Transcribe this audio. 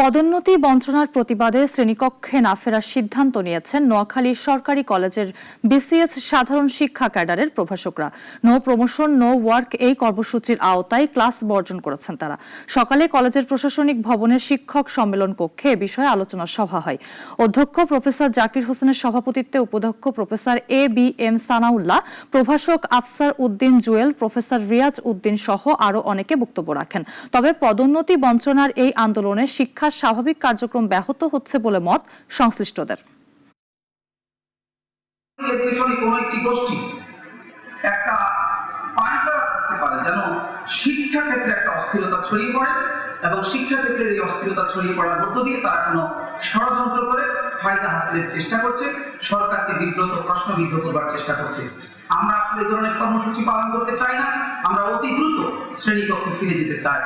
পদোন্নতি বঞ্চনার প্রতিবাদে শ্রেণীকক্ষে না ফেরার সিদ্ধান্ত নিয়েছেন নোয়াখালী সরকারি কলেজের বিসিএস সাধারণ শিক্ষা ক্যাডারের প্রভাষকরা। নো প্রমোশন, নো ওয়ার্ক এই কর্মসূচির আওতায় ক্লাস বর্জন করেছেন তারা। সকালে কলেজের প্রশাসনিক ভবনের শিক্ষক সম্মেলন কক্ষে এ বিষয়ে আলোচনা সভা হয়। অধ্যক্ষ প্রফেসর জাকির হোসেনের সভাপতিত্বে উপাধ্যক্ষ professor A B M Sanaullah, প্রভাষক আফসার উদ্দিন জুয়েল, প্রফেসর রিয়াজ উদ্দিন সহ আরও অনেকে বক্তব্য রাখেন। তবে পদোন্নতি বঞ্চনার এই আন্দোলনে শিক্ষার স্বাভাবিক কার্যক্রম ব্যাহত হচ্ছে বলে মত সংশ্লিষ্টদের। শিক্ষা ক্ষেত্রে একটা অস্থিরতা ছড়িয়ে পড়ে এবং শিক্ষা ক্ষেত্রে এই অস্থিরতা ছড়িয়ে পড়ার মধ্য দিয়ে তারা কোনো ষড়যন্ত্র করে ফায়দা হাসিলের চেষ্টা করছে, সরকারকে বিব্রত, প্রশ্নবিদ্ধ করবার চেষ্টা করছে। আমরা আসলে এই ধরনের কর্মসূচি পালন করতে চাই না, আমরা অতি দ্রুত শ্রেণীকক্ষে ফিরে যেতে চাই।